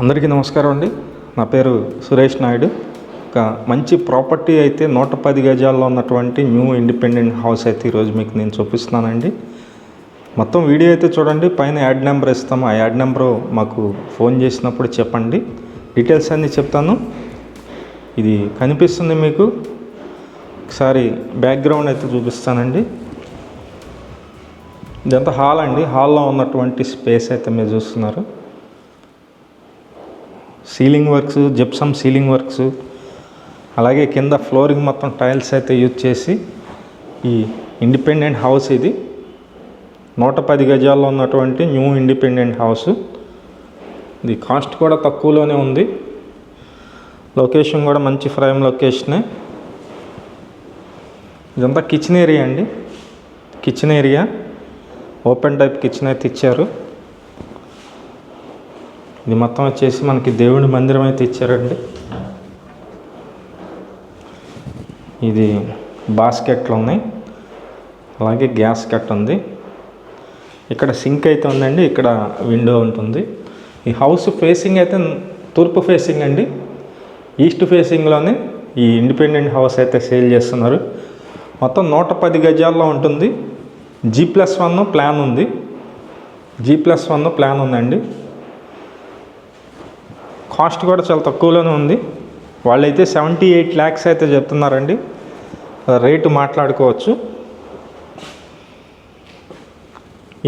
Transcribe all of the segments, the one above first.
అందరికీ నమస్కారం అండి. నా పేరు సురేష్ నాయుడు. ఒక మంచి ప్రాపర్టీ అయితే నూట పది గజాల్లో ఉన్నటువంటి న్యూ ఇండిపెండెంట్ హౌస్ అయితే ఈరోజు మీకు నేను చూపిస్తున్నానండి. మొత్తం వీడియో అయితే చూడండి. పైన యాడ్ నెంబర్ ఇస్తాము. ఆ యాడ్ నెంబరు మాకు ఫోన్ చేసినప్పుడు చెప్పండి. డీటెయిల్స్ అన్నీ చెప్తాను. ఇది కనిపిస్తుంది మీకు. ఒకసారి బ్యాక్గ్రౌండ్ అయితే చూపిస్తానండి. ఇదంతా హాల్ అండి. హాల్లో ఉన్నటువంటి స్పేస్ అయితే మీరు చూస్తున్నారు. Ceiling works gypsum ceiling works అలాగే కింద ఫ్లోరింగ్ మొత్తం టైల్స్ అయితే యూజ్ చేసి ఈ ఇండిపెండెంట్ హౌస్ ఇది. నూట పది గజాల్లో ఉన్నటువంటి న్యూ ఇండిపెండెంట్ హౌస్. ఇది కాస్ట్ కూడా తక్కువలోనే ఉంది. లొకేషన్ కూడా మంచి ఫ్రైమ్ లొకేషనే. ఇదంతా కిచెన్ ఏరియా అండి. Kitchen area. Open type kitchen అయితే ఇచ్చారు. ఇది మొత్తం వచ్చేసి మనకి దేవుడి మందిరం అయితే ఇచ్చారండి. ఇది బాస్కెట్లు ఉన్నాయి. అలాగే గ్యాస్ కట్ ఉంది. ఇక్కడ సింక్ అయితే ఉందండి ఇక్కడ విండో ఉంటుంది. ఈ హౌస్ ఫేసింగ్ అయితే తూర్పు ఫేసింగ్ అండి. ఈస్ట్ ఫేసింగ్లోనే ఈ ఇండిపెండెంట్ హౌస్ అయితే సేల్ చేస్తున్నారు. మొత్తం నూట పది గజాల్లో ఉంటుంది. జీ ప్లస్ వన్ ప్లాన్ ఉంది. జీ ప్లస్ వన్ ప్లాన్ ఉందండి. కాస్ట్ కూడా చాలా తక్కువలోనే ఉంది. వాళ్ళైతే సెవెంటీ ఎయిట్ ల్యాక్స్ అయితే చెప్తున్నారండి. రేటు మాట్లాడుకోవచ్చు.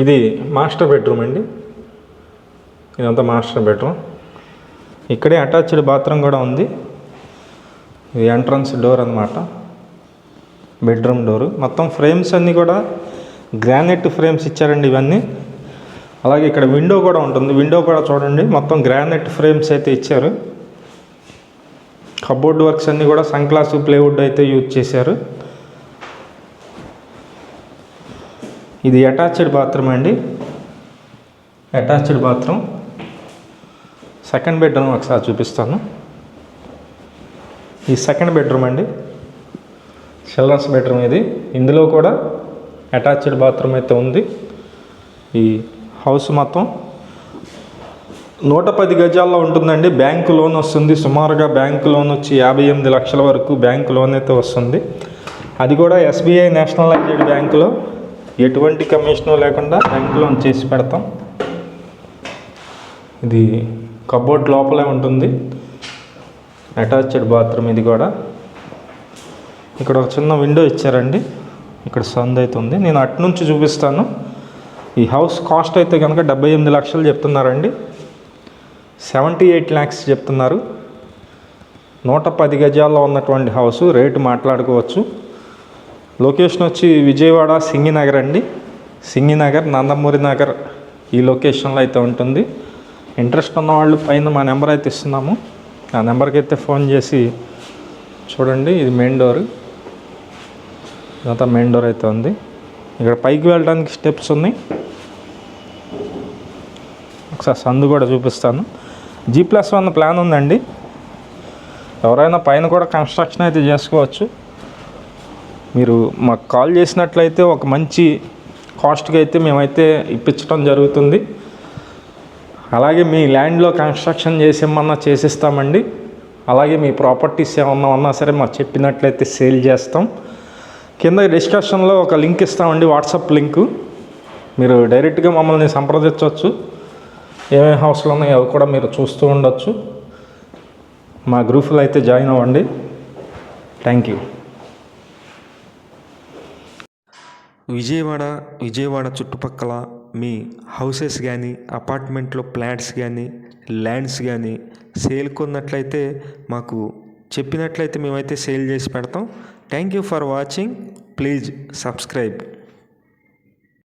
ఇది మాస్టర్ బెడ్రూమ్ అండి. ఇదంతా మాస్టర్ బెడ్రూమ్. ఇక్కడే అటాచ్డ్ బాత్రూమ్ కూడా ఉంది. ఇది ఎంట్రన్స్ డోర్ అనమాట బెడ్రూమ్ డోరు. మొత్తం ఫ్రేమ్స్ అన్నీ కూడా గ్రానైట్ ఫ్రేమ్స్ ఇచ్చారండి ఇవన్నీ. అలాగే ఇక్కడ విండో కూడా ఉంటుంది. విండో కూడా చూడండి. మొత్తం గ్రానైట్ ఫ్రేమ్స్ అయితే ఇచ్చారు. కబోర్డ్ వర్క్స్ అన్నీ కూడా సన్ క్లాస్ ప్లేవుడ్ అయితే యూజ్ చేశారు. ఇది అటాచ్డ్ బాత్రూమ్ అండి. అటాచ్డ్ బాత్రూమ్ సెకండ్ బెడ్రూమ్ ఒకసారి చూపిస్తాను. ఈ సెకండ్ బెడ్రూమ్ అండి. చిల్డ్రన్స్ బెడ్రూమ్ ఇది. ఇందులో కూడా అటాచ్డ్ బాత్రూమ్ అయితే ఉంది. ఈ హౌస్ మొత్తం. నూట పది గజాల్లో ఉంటుందండి. బ్యాంకు లోన్ వస్తుంది. సుమారుగా బ్యాంకు లోన్ వచ్చి యాభై ఎనిమిది లక్షల వరకు బ్యాంకు లోన్ అయితే వస్తుంది. అది కూడా ఎస్బీఐ నేషనలైజ్డ్ బ్యాంకులో. ఎటువంటి కమిషను లేకుండా బ్యాంక్ లోన్ చేసి పెడతాం. ఇది కబోర్డ్ లోపలే ఉంటుంది. అటాచ్డ్ బాత్రూమ్ ఇది కూడా. ఇక్కడ ఒక చిన్న విండో ఇచ్చారండి. ఇక్కడ సంద్ అవుతుంది నేను అటు నుంచి చూపిస్తాను. ఈ హౌస్ కాస్ట్ అయితే కనుక డెబ్బై ఎనిమిది లక్షలు చెప్తున్నారండి. సెవెంటీ ఎయిట్ ల్యాక్స్ చెప్తున్నారు. నూట పది గజాల్లో ఉన్నటువంటి హౌస్ రేటు మాట్లాడుకోవచ్చు. లొకేషన్ వచ్చి విజయవాడ సింగినగర్ అండి. సింగినగర్ నందమూరి నగర్ ఈ లొకేషన్లో అయితే ఉంటుంది. ఇంట్రెస్ట్ ఉన్న వాళ్ళు పైన మా నెంబర్ అయితే ఇస్తున్నాము. ఆ నెంబర్కి అయితే ఫోన్ చేసి చూడండి ఇది మెయిన్ డోర్. ఇదంతా మెయిన్ డోర్ అయితే ఉంది. ఇక్కడ పైకి వెళ్ళడానికి స్టెప్స్ ఉన్నాయి. ఒకసారి సందు కూడా చూపిస్తాను. జీ ప్లస్ వన్ ప్లాన్ ఉందండి. ఎవరైనా పైన కూడా కన్స్ట్రక్షన్ అయితే చేసుకోవచ్చు. మీరు మాకు కాల్ చేసినట్లయితే ఒక మంచి కాస్ట్కి అయితే మేమైతే ఇప్పించడం జరుగుతుంది. అలాగే మీ ల్యాండ్లో కన్స్ట్రక్షన్ చేసేమన్నా చేసిస్తామండి. అలాగే మీ ప్రాపర్టీస్ ఏమన్నా ఉన్నా సరే మాకు చెప్పినట్లయితే సేల్ చేస్తాం. కింద డిస్కషన్లో ఒక లింక్ ఇస్తామండి వాట్సాప్ లింకు మీరు డైరెక్ట్గా మమ్మల్ని సంప్రదించవచ్చు. ఏమేమి హౌస్లు ఉన్నాయో అవి కూడా మీరు చూస్తూ ఉండొచ్చు. మా గ్రూపులో అయితే జాయిన్ అవ్వండి. థ్యాంక్ యూ విజయవాడ విజయవాడ చుట్టుపక్కల మీ హౌసెస్ కానీ అపార్ట్మెంట్లో ప్లాట్స్ కానీ ల్యాండ్స్ కానీ సేల్ కొన్నట్లయితే మాకు చెప్పినట్లయితే మేమైతే సేల్ చేసి పెడతాం. Thank you for watching please subscribe